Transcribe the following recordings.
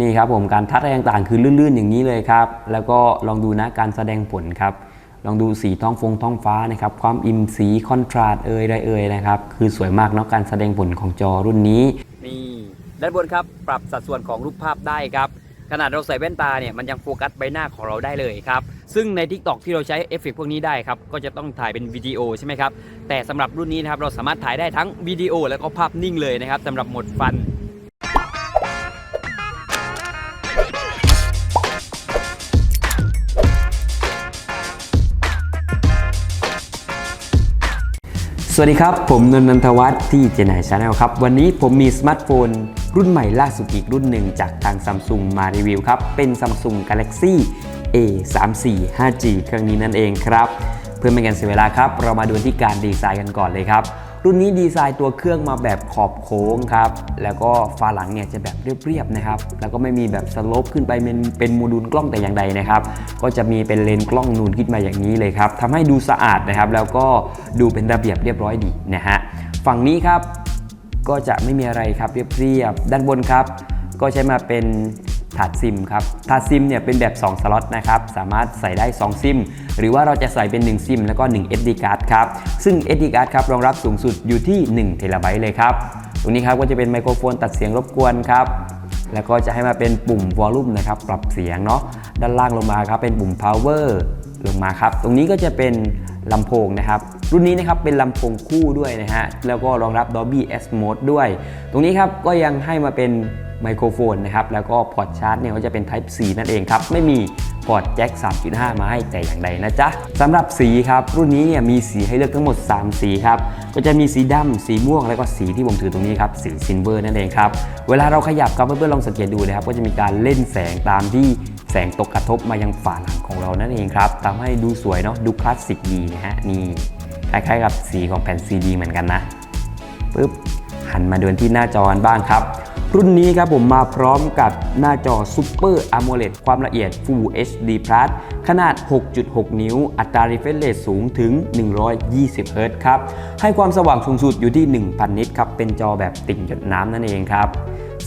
นี่ครับผมการทัดอะไรต่างๆ คือลื่นๆอย่างนี้เลยครับ แล้วก็ลองดูนะการแสดงผลครับ ลองดูสีท้องฟงท้องฟ้านะครับ ความอิ่มสีคอนทราสต์เอ่ยไรเอ่ยนะครับ คือสวยมากเนาะการแสดงผลของจอรุ่นนี้ นี่ด้านบนครับ ปรับสัดส่วนของรูปภาพได้ครับขนาดเราใส่แว่นตาเนี่ยมันยังโฟกัสใบหน้าของเราได้เลยครับ ซึ่งใน Tik t o อกที่เราใช้เอฟเฟกต์พวกนี้ได้ครับ ก็จะต้องถ่ายเป็นวิดีโอใช่ไหมครับ แต่สำหรับรุ่นนี้นะครับเราสามารถถ่ายได้ทั้งวิดีโอ แล้วก็ภาพนิ่งเลยนะครับสำหรับหมดฟัน วัสดีครับ ผมนนท์นันทวัฒน์ที่เจนไนชาแนลครับ วันนี้ผมมีสมาร์ทโฟน รุ่นใหม่ล่าสุดอีกรุ่นหนึ่งจากทางซัมซุงมารีวิวครับ เป็น Samsung Galaxy A 3 4 5G เครื่องนี้นั่นเองครับ เพื่อไม่ให้กันเสียเวลาครับ เรามาดูที่การดีไซน์กันก่อนเลยครับ รุ่นนี้ดีไซน์ตัวเครื่องมาแบบขอบโค้งครับ แล้วก็ฝาหลังเนี่ยจะแบบเรียบๆนะครับ แล้วก็ไม่มีแบบสโลปขึ้นไปเป็นเป็นโมดูลกล้องแต่อย่างใดนะครับ ก็จะมีเป็นเลนส์กล้องนูนขึ้นมาอย่างนี้เลยครับทำให้ดูสะอาดนะครับ แล้วก็ดูเป็นระเบียบเรียบร้อยดีนะฮะ ฝั่งนี้ครับก็จะไม่มีอะไรครับเรียบๆ ด้านบนครับ ก็ใช้มาเป็น ถาดซิมครับถาดซิมเนี่ยเป็นแบบ 2 สล็อตนะครับสามารถใส่ได้ 2 ซิม หรือว่าเราจะใส่เป็น 1 ซิม แล้วก็ 1 SD card ครับซึ่ง SD card ครับรองรับสูงสุดอยู่ที่1เทราไบต์เลยครับตรงนี้ครับก็จะเป็นไมโครโฟนตัดเสียงรบกวนครับแล้วก็จะให้มาเป็นปุ่มวอลลุ่มนะครับปรับเสียงเนาะด้านล่างลงมาครับเป็นปุ่ม power ลงมาครับ ตรงนี้ก็จะเป็นลำโพงนะครับ รุ่นนี้นะครับเป็นลำโพงคู่ด้วยนะฮะ แล้วก็รองรับ Dolby S Mode ด้วย ตรงนี้ครับก็ยังให้มาเป็น ไมโครโฟนนะครับ แล้วก็พอร์ตชาร์จเนี่ยก็จะเป็น Type C นั่นเองครับ ไม่มีพอร์ตแจ็ค 3.5 มาให้แต่อย่างใดนะจ๊ะสำหรับสีครับ รุ่นนี้เนี่ยมีสีให้เลือกทั้งหมด 3 สีครับ ก็จะมีสีดำ สีม่วง แล้วก็สีที่ผมถือตรงนี้ครับ สีซิลเวอร์นั่นเองครับ เวลาเราขยับครับเพื่อนๆลองสังเกตดูนะครับ ก็จะมีการเล่นแสงตามที่แสงตกกระทบมายังฝาหลังของเรานั่นเองครับทำให้ดูสวยเนาะ ดูคลาสสิกดีนะฮะ นี่คล้ายๆกับสีของแผ่นซีดีเหมือนกันนะปึ๊บหันมาดูที่หน้าจอบ้างครับ รุ่นนี้ครับผมมาพร้อมกับหน้าจอ Super AMOLED ความละเอียด Full HD Plus ขนาด 6.6 นิ้ว อัตรา refresh rate สูงถึง 120 Hz ครับ ให้ความสว่างสูงสุดอยู่ที่ 1000 นิตครับ เป็นจอแบบติ่งหยดน้ำนั่นเองครับ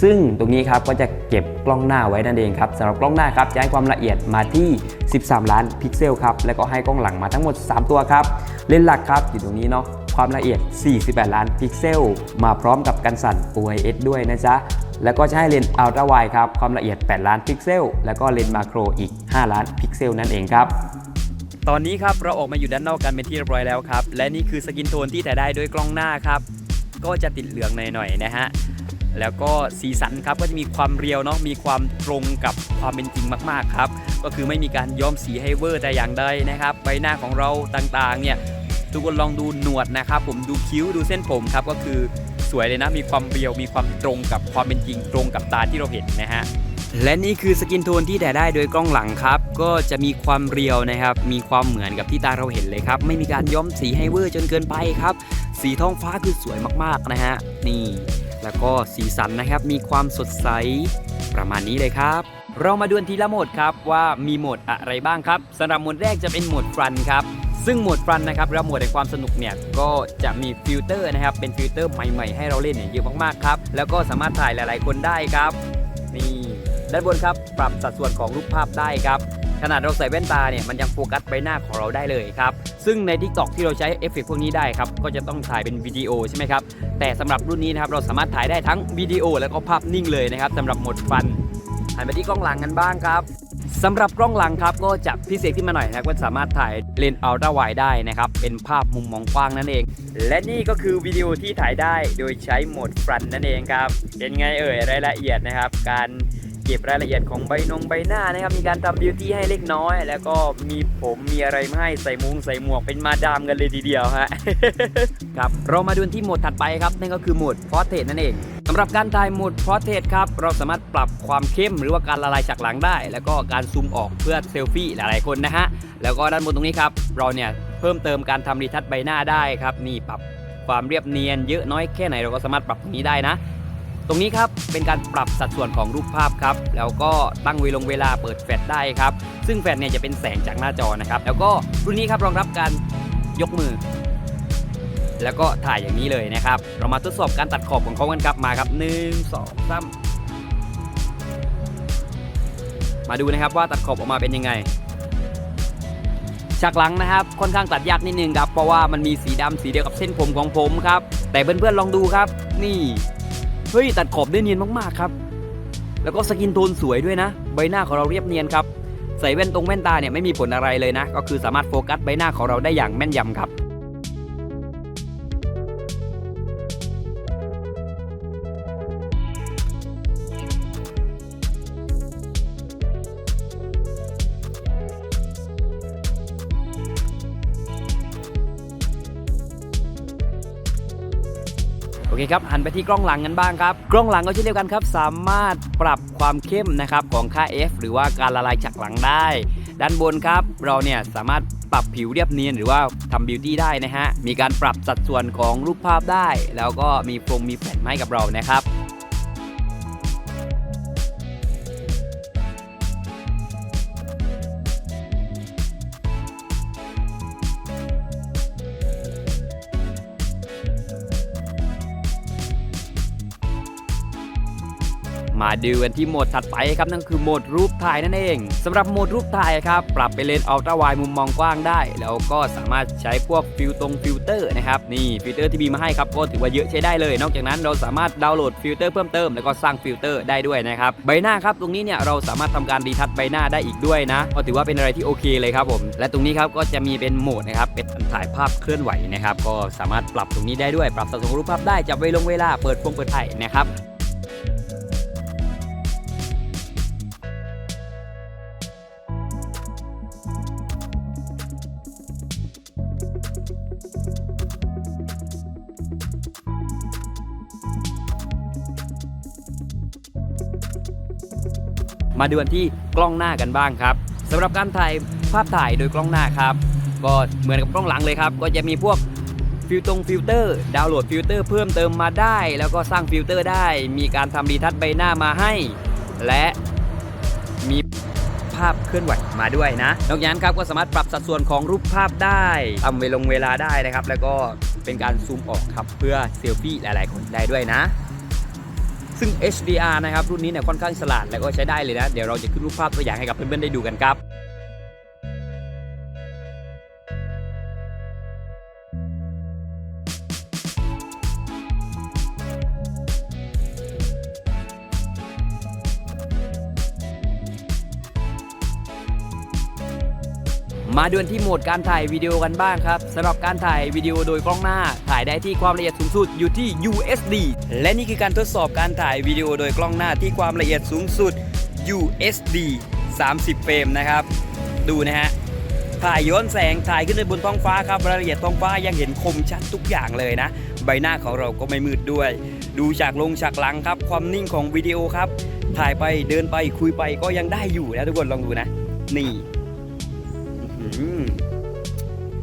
ซึ่งตรงนี้ครับก็จะเก็บกล้องหน้าไว้นั่นเองครับสำหรับกล้องหน้าครับจะให้ความละเอียดมาที่ 13 ล้านพิกเซลครับ แล้วก็ให้กล้องหลังมาทั้งหมด 3 ตัวครับ เลนส์หลักครับอยู่ตรงนี้เนาะ ความละเอียด 48 ล้านพิกเซล มาพร้อมกับกันสั่น OIS ด้วยนะจ๊ะ แล้วก็จะให้เลนส์อัลตร้าไวครับ ความละเอียด 8 ล้านพิกเซล แล้วก็เลนส์มาโครอีก 5 ล้านพิกเซลนั่นเองครับตอนนี้ครับเราออกมาอยู่ด้านนอกกันเป็นที่เรียบร้อยแล้วครับ และนี่คือสกินโทนที่ถ่ายได้ด้วยกล้องหน้าครับ ก็จะติดเหลืองหน่อยๆนะฮะแล้วก็สีสันครับก็จะมีความเรียวเนาะมีความตรงกับความเป็นจริงมากๆครับ ก็คือไม่มีการย้อมสีให้เวอร์แต่อย่างใดนะครับ ใบหน้าของเราต่างๆเนี่ย ทุกคนลองดูหนวดนะครับ ผมดูคิ้วดูเส้นผมครับก็คือสวยเลยนะมีความเรียวมีความตรงกับความเป็นจริงตรงกับตาที่เราเห็นนะฮะและนี่คือสกินโทนที่ถ่ายได้โดยกล้องหลังครับ ก็จะมีความเรียวนะครับ มีความเหมือนกับที่ตาเราเห็นเลยครับ ไม่มีการย้อมสีให้เวอร์จนเกินไปครับ สีท้องฟ้าคือสวยมากๆนะฮะ นี่ แล้วก็สีสันนะครับ มีความสดใส ประมาณนี้เลยครับ เรามาดูทีละโหมดครับว่ามีโหมดอะไรบ้างครับสำหรับโหมดแรกจะเป็นโหมดฟันครับ ซึ่งโหมดฟันนะครับและโหมดในความสนุกเนี่ยก็จะมีฟิลเตอร์นะครับเป็นฟิลเตอร์ใหม่ๆ ให้เราเล่นเนี่ยเยอะมากๆครับแล้วก็สามารถถ่ายหลาย ๆ คนได้ครับนี่ด้านบนครับปรับสัดส่วนของรูปภาพได้ครับขนาดเราใส่แว่นตาเนี่ยมันยังโฟกัสใบหน้าของเราได้เลยครับซึ่งใน Tik t o อกที่เราใช้เอฟเฟกต์พวกนี้ได้ครับก็จะต้องถ่ายเป็นวิดีโอใช่ไหมครับแต่สำหรับรุ่นนี้นะครับเราสามารถถ่ายได้ทั้งวิดีโอแล้วก็ภาพนิ่งเลยนะครับสำหรับโหมดฟันหันไปที่กล้องหลังกันบ้างครับ สำหรับกล้องหลังครับก็จะพิเศษขึ้นมาหน่อยนะครับก็สามารถถ่ายเลนส์อัลตร้าไวได้นะครับ เป็นภาพมุมมองกว้างนั่นเอง และนี่ก็คือวิดีโอที่ถ่ายได้โดยใช้โหมดฟรันนั่นเองครับเป็นไงเอ่ยรายละเอียดนะครับ การ เก็บรายละเอียดของใบนงใบหน้านะครับมีการทำบิวตี้ให้เล็กน้อย แล้วก็มีผมมีอะไรมาให้ใส่มุงใส่หมวกเป็นมาดามกันเลยทีเดียวฮะครับเรามาดูที่โหมดถัดไปครับนั่นก็คือโหมดพอร์เทรตนั่นเองสำหรับการถ่ายโหมดพอร์เทรตครับเราสามารถปรับความเข้มหรือว่าการละลายฉากหลังได้ แล้วก็การซูมออกเพื่อเซลฟี่หลายๆคนนะฮะแล้วก็ด้านบนตรงนี้ครับเราเนี่ยเพิ่มเติมการทำรีทัชใบหน้าได้ครับนี่ปรับความเรียบเนียนเยอะน้อยแค่ไหนเราก็สามารถปรับตรงนี้ได้นะ ตรงนี้ครับเป็นการปรับสัดส่วนของรูปภาพครับแล้วก็ตั้งเวลงเวลาเปิดแฟลชได้ครับ ซึ่งแฟลชเนี่ยจะเป็นแสงจากหน้าจอนะครับ แล้วก็รุ่นนี้ครับรองรับการยกมือ แล้วก็ถ่ายอย่างนี้เลยนะครับ เรามาทดสอบการตัดขอบของเขากันครับมาครับ1 2 3มาดูนะครับว่าตัดขอบออกมาเป็นยังไงฉากหลังนะครับค่อนข้างตัดยากนิดนึงครับเพราะว่ามันมีสีดำสีเดียวกับเส้นผมของผมครับ แต่เพื่อนๆลองดูครับ นี่ เฮ้ยตัดขอบได้เนียนมากๆครับ แล้วก็สกินโทนสวยด้วยนะ ใบหน้าของเราเรียบเนียนครับ ใส่แว่นตรงแว่นตาเนี่ยไม่มีผลอะไรเลยนะ ก็คือสามารถโฟกัสใบหน้าของเราได้อย่างแม่นยำครับ เคครับหันไปที่กล้องหลังกันบ้างครับ กล้องหลังก็เช่นเดียวกันครับ สามารถปรับความเข้มนะครับของค่า f หรือว่าการละลายฉากหลังได้ ด้านบนครับ เราเนี่ยสามารถปรับผิวเรียบเนียนหรือว่าทำบิวตี้ได้นะฮะมีการปรับสัดส่วนของรูปภาพได้ แล้วก็มีโฟงมีแผ่นมาให้กับเรานะครับ มาดูกันที่โหมดถัดไปครับนั่นคือโหมดรูปถ่ายนั่นเองสำหรับโหมดรูปถ่ายครับปรับไปเลนส์อัลตร้าไวมุมมองกว้างได้ แล้วก็สามารถใช้พวกฟิลตรงฟิลเตอร์นะครับนี่ฟิลเตอร์ที่มีมาให้ครับก็ถือว่าเยอะใช้ได้เลย นอกจากนั้นเราสามารถดาวน์โหลดฟิลเตอร์เพิ่มเติมแล้วก็สร้างฟิลเตอร์ได้ด้วยนะครับใบหน้าครับตรงนี้เนี่ยเราสามารถทำการรีทัชใบหน้าได้อีกด้วยนะก็ถือว่าเป็นอะไรที่โอเคเลยครับผมและตรงนี้ครับก็จะมีเป็นโหมดนะครับเป็นถ่ายภาพเคลื่อนไหวนะครับก็สามารถปรับตรงนี้ได้ด้วย ปรับสัดส่วนรูปภาพได้จับเวลงเวลาเปิดฟงเปิดถ่นะครับ มาดูกันที่กล้องหน้ากันบ้างครับสำหรับการถ่ายภาพถ่ายโดยกล้องหน้าครับ ก็เหมือนกับกล้องหลังเลยครับ ก็จะมีพวกฟิลตรงฟิลเตอร์ดาวน์โหลดฟิลเตอร์เพิ่มเติมมาได้ แล้วก็สร้างฟิลเตอร์ได้ มีการทำรีทัชใบหน้ามาให้ และมีภาพเคลื่อนไหวมาด้วยนะ นอกจากนั้นครับก็สามารถปรับสัดส่วนของรูปภาพได้ทำเวลงเวลาได้นะครับ แล้วก็เป็นการซูมออกครับเพื่อเซลฟี่หลาย ๆ คนได้ด้วยนะ ซึ่ง HDR นะครับรุ่นนี้เนี่ยค่อนข้างฉลาดแล้วก็ใช้ได้เลยนะ เดี๋ยวเราจะขึ้นรูปภาพตัวอย่างให้กับเพื่อนๆได้ดูกันครับ มาดูกันที่โหมดการถ่ายวิดีโอกันบ้างครับสำหรับการถ่ายวิดีโอโดยกล้องหน้า ถ่ายได้ที่ความละเอียดสูงสุดอยู่ที่ USD และนี่คือการทดสอบการถ่ายวิดีโอโดยกล้องหน้าที่ความละเอียดสูงสุด USD 30 เฟรมนะครับ ดูนะฮะถ่ายย้อนแสงถ่ายขึ้นไปบนท้องฟ้าครับรายละเอียดท้องฟ้ายังเห็นคมชัดทุกอย่างเลยนะ ใบหน้าของเราก็ไม่มืดด้วย ดูฉากลงฉากหลังครับ ความนิ่งของวิดีโอครับ ถ่ายไปเดินไปคุยไปก็ยังได้อยู่นะทุกคนลองดูนะ นี่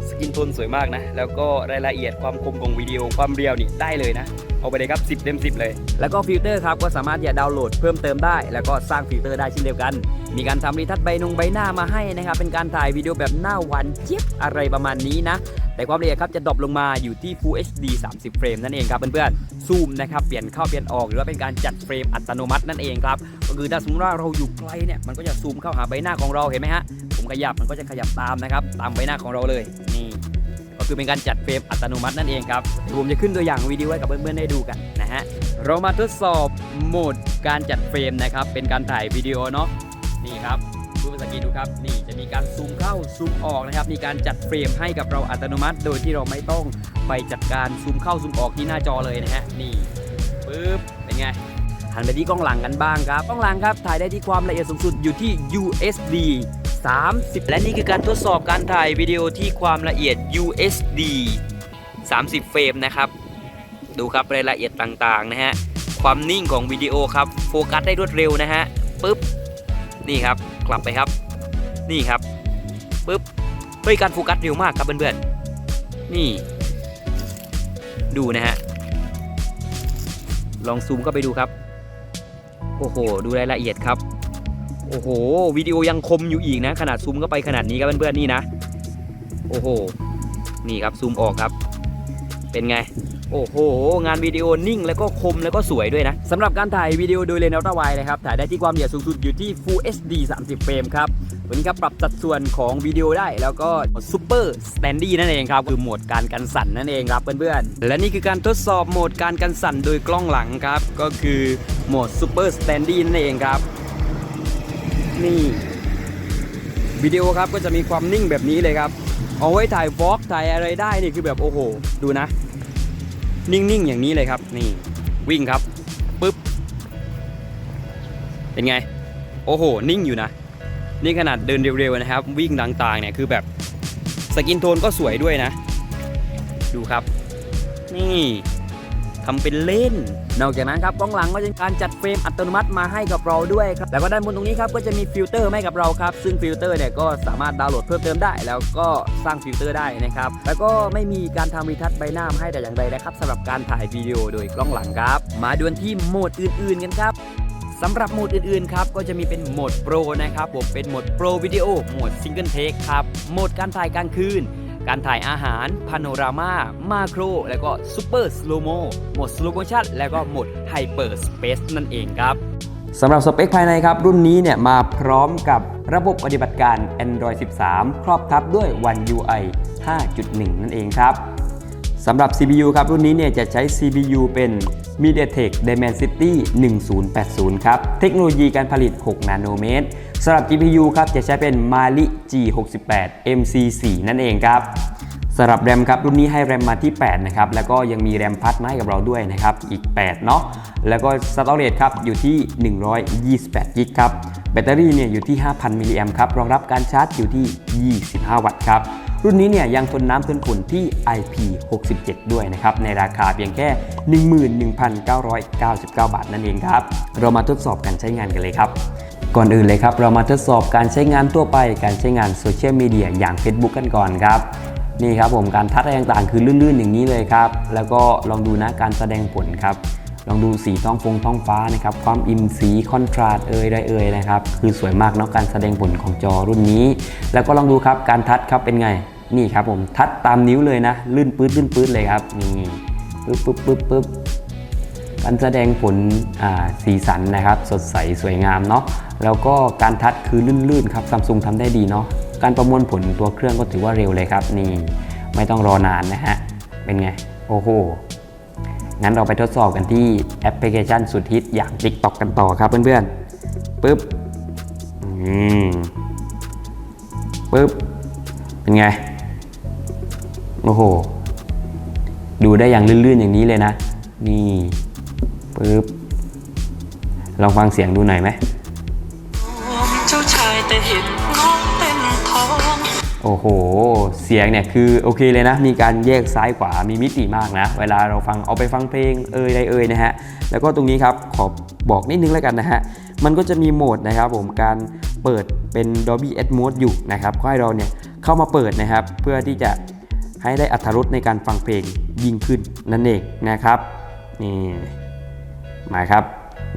สกินโทนสวยมากนะ แล้วก็รายละเอียดความคมของวิดีโอความเรียวนี่ได้เลยนะ เอาไปเลยครับ 10 เต็ม 10 เลย แล้วก็ฟิลเตอร์ครับก็สามารถจะดาวน์โหลดเพิ่มเติมได้ แล้วก็สร้างฟิลเตอร์ได้เช่นเดียวกัน มีการทำรีทัชใบนงใบหน้ามาให้นะครับ เป็นการถ่ายวิดีโอแบบหน้าหวานเจี๊ยบอะไรประมาณนี้นะ แต่ความละเอียดครับจะดรอปลงมาอยู่ที่ Full HD 30 เฟรมนั่นเองครับเพื่อนๆ ซูมนะครับ เปลี่ยนเข้าเปลี่ยนออก หรือว่าเป็นการจัดเฟรมอัตโนมัตินั่นเองครับ ก็คือถ้าสมมติว่าเราอยู่ไกลเนี่ย มันก็จะซูมเข้าหาใบหน้าของเรา เห็นไหมฮะ ผมขยับมันก็จะขยับตามนะครับ ตามใบหน้าของเราเลยน คือเป็นการจัดเฟรมอัตโนมัตินั่นเองครับผมจะขึ้นตัวอย่างวิดีโอให้กับเพื่อนๆได้ดูกันนะฮะเรามาทดสอบโหมดการจัดเฟรมนะครับ เป็นการถ่ายวิดีโอเนาะนี่ครับดูภาษาอังกฤษดูครับนี่จะมีการซูมเข้าซูมออกนะครับ มีการจัดเฟรมให้กับเราอัตโนมัติ โดยที่เราไม่ต้องไปจัดการซูมเข้าซูมออกที่หน้าจอเลยนะฮะนี่ปึ๊บเป็นไงหันไปที่กล้องหลังกันบ้างครับกล้องหลังครับถ่ายได้ที่ความละเอียดสูงสุดอยู่ที่ USD 30 และนี่คือการทดสอบการถ่ายวิดีโอที่ความละเอียด USD 30 เฟรมนะครับ ดูครับรายละเอียดต่างๆนะฮะ ความนิ่งของวิดีโอครับ โฟกัสได้รวดเร็วนะฮะปึ๊บ นี่ครับ กลับไปครับ นี่ครับปึ๊บ เฮ้ย การโฟกัสเร็วมากครับเพื่อนๆ นี่ ดูนะฮะ ลองซูมเข้าไปดูครับ โอ้โห ดูรายละเอียดครับ โอ้โหวิดีโอยังคมอยู่อีกนะ ขนาดซูมเข้าไปขนาดนี้ครับเพื่อนๆนี่นะ โอ้โห นี่ครับซูมออกครับ เป็นไง โอ้โห งานวิดีโอนิ่งแล้วก็คมแล้วก็สวยด้วยนะสำหรับการถ่ายวิดีโอโดยเลนส์อัลตร้าไวนะครับ ถ่ายได้ที่ความละเอียดสูงสุดอยู่ที่ Full HD 30 เฟรมครับวันนี้ครับปรับสัดส่วนของวิดีโอได้แล้วก็ Super Standy นั่นเองครับ คือโหมดการกันสั่นนั่นเองครับเพื่อนๆ และนี่คือการทดสอบโหมดการกันสั่นโดยกล้องหลังครับ ก็คือโหมด Super Standy นั่นเองครับ นี่วิดีโอครับก็จะมีความนิ่งแบบนี้เลยครับ เอาไว้ถ่ายวอกถ่ายอะไรได้นี่คือแบบโอ้โห ดูนะ นิ่งๆอย่างนี้เลยครับ นี่วิ่งครับปุ๊บเป็นไง โอ้โห นิ่งอยู่นะ นี่ขนาดเดินเร็วๆนะครับ วิ่งต่างๆเนี่ยคือแบบสกินโทนก็สวยด้วยนะ ดูครับ นี่ ทำเป็นเล่น นอกจากนั้นครับกล้องหลังก็จะการจัดเฟรมอัตโนมัติมาให้กับเราด้วยครับแล้วก็ด้านบนตรงนี้ครับก็จะมีฟิลเตอร์ให้กับเราครับซึ่งฟิลเตอร์เนี่ยก็สามารถดาวน์โหลดเพิ่มเติมได้ แล้วก็สร้างฟิลเตอร์ได้นะครับแล้วก็ไม่มีการทำรีทัชใบหน้าให้แต่อย่างใดนะครับสำหรับการถ่ายวิดีโอโดยกล้องหลังครับ มาดวนที่โหมดอื่น ๆ กันครับสำหรับโหมดอื่นๆครับก็จะมีเป็นโหมดโปรนะครับผมเป็นโหมดโปรวิดีโอโหมดซิงเกิลเทคครับโหมดการถ่ายกลางคืน การถ่ายอาหารพาโนรามามาโคร แล้วก็ซูเปอร์สโลโมโหมดสโลโมชันแล้วก็โหมดไฮเปอร์สเปซนั่นเองครับสำหรับสเปคภายในครับ รุ่นนี้เนี่ยมาพร้อมกับระบบปฏิบัติการ Android 13 ครอบทับด้วย One UI 5.1 นั่นเองครับ สำหรับ CPU ครับ รุ่นนี้เนี่ยจะใช้ CPU เป็น MediaTek Dimensity 1080 ครับ เทคโนโลยีการผลิต 6 นาโนเมตรสำหรับ GPU ครับ จะใช้เป็น Mali G68 MC4 นั่นเองครับสำหรับ RAM ครับรุ่นนี้ให้ RAM มาที่ 8 นะครับ แล้วก็ยังมี RAM พัดมาให้กับเราด้วยนะครับ อีก 8 เนาะแล้วก็ Storage ครับอยู่ที่ 128 GB ครับ แบตเตอรี่เนี่ยอยู่ที่ 5,000 มิลลิแอมป์ครับ รองรับการชาร์จอยู่ที่ 25 วัตต์ครับ รุ่นนี้เนี่ยยังทนน้ำทนฝุ่นที่ IP67 ด้วยนะครับ ในราคาเพียงแค่ 11,999 บาทนั่นเองครับ เรามาทดสอบการใช้งานกันเลยครับ ก่อนอื่นเลยครับ เรามาทดสอบการใช้งานทั่วไป การใช้งานโซเชียลมีเดียอย่าง Facebook กันก่อนครับนี่ครับผมการทัดอะไรต่างๆ คือลื่นๆอย่างนี้เลยครับ แล้วก็ลองดูนะการแสดงผลครับ ลองดูสีท้องฟงท้องฟ้านะครับ ความอิ่มสีคอนทราสต์เอ่ยไดเอ่ยนะครับ คือสวยมากเนาะการแสดงผลของจอรุ่นนี้ แล้วก็ลองดูครับการทัดครับเป็นไง นี่ครับผมทัดตามนิ้วเลยนะ ลื่นปื๊ดลื่นปื๊ดเลยครับ นี่ปึ๊บปึ๊บปึ๊บปึ๊บการแสดงผลสีสันนะครับ สดใสสวยงามเนาะ แล้วก็การทัดคือลื่นๆครับซัมซุงทำได้ดีเนาะ การประมวลผลตัวเครื่องก็ถือว่าเร็วเลยครับ นี่ไม่ต้องรอนานนะฮะ เป็นไง โอ้โห งั้นเราไปทดสอบกันที่แอปพลิเคชันสุดฮิตอย่าง TikTok กันต่อครับเพื่อนๆปึ๊บอืมปึ๊บ เป็นไง โอ้โห ดูได้อย่างลื่นๆอย่างนี้เลยนะ นี่ปึ๊บ ลองฟังเสียงดูหน่อยไหม โอ้โห เสียงเนี่ยคือโอเคเลยนะ มีการแยกซ้ายขวา มีมิติมากนะ เวลาเราฟังเอาไปฟังเพลงเอ่ยใดเอ่ยนะฮะ แล้วก็ตรงนี้ครับขอบอกนิดนึงแล้วกันนะฮะ มันก็จะมีโหมดนะครับผม การเปิดเป็น Dolby Atmos อยู่นะครับก็ให้เราเนี่ยเข้ามาเปิดนะครับ เพื่อที่จะให้ได้อัตรสในการฟังเพลงยิ่งขึ้นนั่นเองนะครับ นี่มาครับ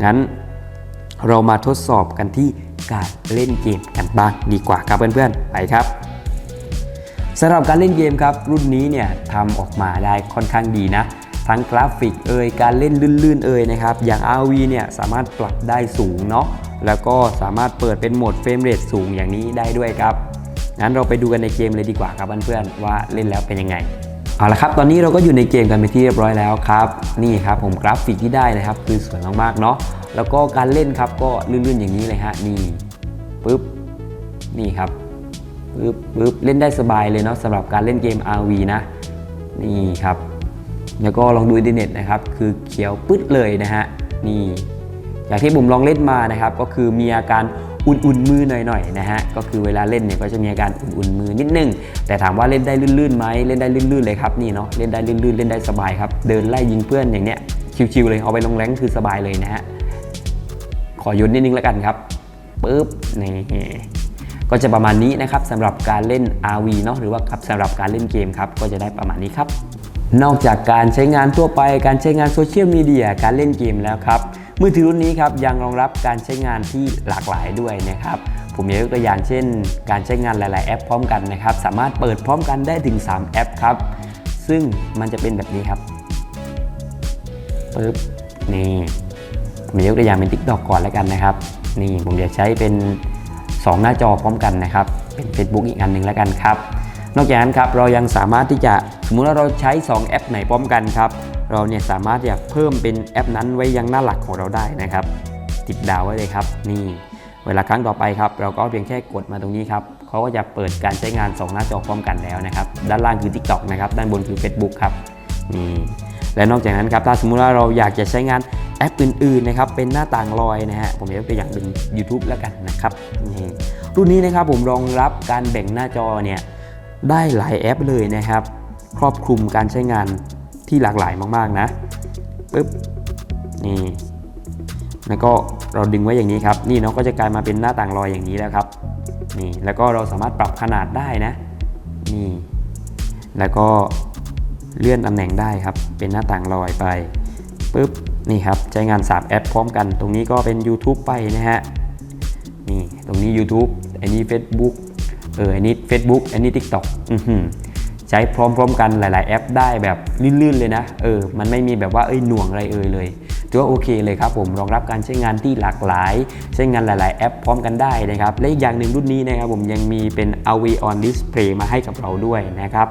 งั้นเรามาทดสอบกันที่การเล่นเกมกันบ้างดีกว่าครับเพื่อนๆ ไปครับ สำหรับการเล่นเกมครับ รุ่นนี้เนี่ยทำออกมาได้ค่อนข้างดีนะ ทั้งกราฟิกเอ่ยการเล่นลื่นๆเอ่ยนะครับ อย่าง RV เนี่ยสามารถปรับได้สูงเนาะแล้วก็สามารถเปิดเป็นโหมดเฟรมเรทสูงอย่างนี้ได้ด้วยครับงั้นเราไปดูกันในเกมเลยดีกว่าครับเพื่อนๆว่าเล่นแล้วเป็นยังไงเอาละครับตอนนี้เราก็อยู่ในเกมกันไปนที่เรียบร้อยแล้วครับ นี่ครับผมกราฟิกที่ได้นะครับ คือสวยมากๆเนาะแล้วก็การเล่นครับก็ลื่นๆอย่างนี้เลยฮะนี่ปึ๊บนี่ครับ ปึ๊บปึ๊บเล่นได้สบายเลยเนาะสำหรับการเล่นเกม RV นะ นี่ครับ แล้วก็ลองดูอินเทอร์เน็ตนะครับ คือเขียวปึ๊ดเลยนะฮะ นี่อย่างที่ผมลองเล่นมานะครับ ก็คือมีอาการอุ่นๆมือหน่อยๆนะฮะ ก็คือเวลาเล่นเนี่ยก็จะมีอาการอุ่นๆมือนิดนึง แต่ถามว่าเล่นได้ลื่นๆไหมเล่นได้ลื่นๆเลยครับนี่เนาะ เล่นได้ลื่นๆเล่นได้สบายครับ เดินไล่ยิงเพื่อนอย่างเนี้ยชิวๆเลยเอาไปลงแรงคือสบายเลยนะฮะ ขอโยนนิดนึงแล้วกันครับปึ๊บนี่ ก็จะประมาณนี้นะครับสำหรับการเล่น RV เนาะหรือว่าครับสำหรับการเล่นเกมครับก็จะได้ประมาณนี้ครับนอกจากการใช้งานทั่วไป การใช้งานโซเชียลมีเดียการเล่นเกมแล้วครับมือถือรุ่นนี้ครับยังรองรับการใช้งานที่หลากหลายด้วยนะครับผมยกตัวอย่างเช่น การใช้งานหลาย ๆ แอปพร้อมกันนะครับสามารถเปิดพร้อมกันได้ถึง 3 แอปครับ ซึ่งมันจะเป็นแบบนี้ครับปึ๊บนี่ผมยกตัวอย่างเป็น TikTok ก่อนแล้วกันนะครับ นี่ผมจะใช้เป็น 2 หน้าจอพร้อมกันนะครับ เป็น Facebook อีกอันหนึ่งแล้วกันครับ นอกจากนั้นครับเรายังสามารถที่จะสมมุติว่าเราใช้ 2 แอปไหนพร้อมกันครับ เราเนี่ยสามารถอยากเพิ่มเป็นแอปนั้นไว้ยังหน้าหลักของเราได้นะครับ ติดดาวไว้เลยครับ นี่เวลาครั้งต่อไปครับเราก็เพียงแค่กดมาตรงนี้ครับเขาก็จะเปิดการใช้งาน 2 หน้าจอพร้อมกันแล้วนะครับ ด้านล่างคือ TikTok นะครับ ด้านบนคือ Facebook ครับนี่และนอกจากนั้นครับถ้าสมมุติว่าเราอยากจะใช้งาน แอปอื่นๆนะครับเป็นหน้าต่างลอยนะฮะผมยกตัวอย่างเป็น YouTube แล้วกันนะครับนี่รุ่นนี้นะครับผมรองรับการแบ่งหน้าจอเนี่ยได้หลายแอปเลยนะครับ ครอบคลุมการใช้งานที่หลากหลายมากๆนะปึ๊บนี่แล้วก็เราดึงไว้อย่างนี้ครับ นี่เนาะก็จะกลายมาเป็นหน้าต่างลอยอย่างนี้แล้วครับนี่แล้วก็เราสามารถปรับขนาดได้นะนี่แล้วก็เลื่อนตำแหน่งได้ครับ เป็นหน้าต่างลอยไป ปุ๊บนี่ครับใช้งาน 3 แอปพร้อมกัน ตรงนี้ก็เป็น YouTube ไปนะฮะนี่ตรงนี้ YouTube อันนี้ Facebook เอออันนี้ Facebook อันนี้ TikTok อือหือใช้พร้อมๆ กันหลาย ๆ แอปได้แบบลื่นๆ เลยนะ เออ มันไม่มีแบบว่าเอ้ยหน่วงอะไรเอ่ยเลยถือว่าโอเคเลยครับผมรองรับการใช้งานที่หลากหลาย ใช้งานหลาย ๆ แอปพร้อมกันได้นะครับ และอีกอย่างหนึ่งรุ่นนี้นะครับผมยังมีเป็น AV on display มาให้กับเราด้วยนะครับ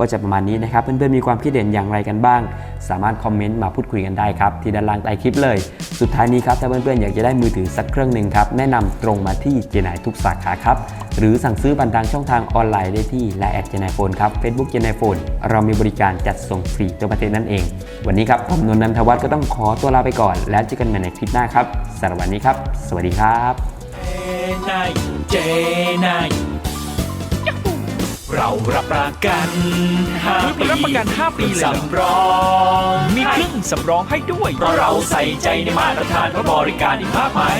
ก็จะประมาณนี้นะครับ เพื่อนๆมีความคิดเห็นอย่างไรกันบ้าง สามารถคอมเมนต์มาพูดคุยกันได้ครับ ที่ด้านล่างใต้คลิปเลย สุดท้ายนี้ครับถ้าเพื่อนๆอยากจะได้มือถือสักเครื่องหนึ่งครับแนะนำตรงมาที่เจนายทุกสาขาครับหรือสั่งซื้อผ่านทางช่องทางออนไลน์ได้ที่และแอดเจนายโฟนครับ Facebook เจนายโฟนเรามีบริการจัดส่งฟรีทั่วประเทศนั่นเอง วันนี้ครับผมนนท์นันทวัฒน์ก็ต้องขอตัวลาไปก่อน แล้วเจอกันใหม่ในคลิปหน้าครับสำหรับวันนี้ครับ สวัสดีครับนาย เจนายเรารับประกัน5ปีรับประกัน 5 ปีเลยเหรอ สำรองมีเครื่องสำรองให้ด้วย เพราะเราใส่ใจในมาตรฐานและบริการอีกมากมาย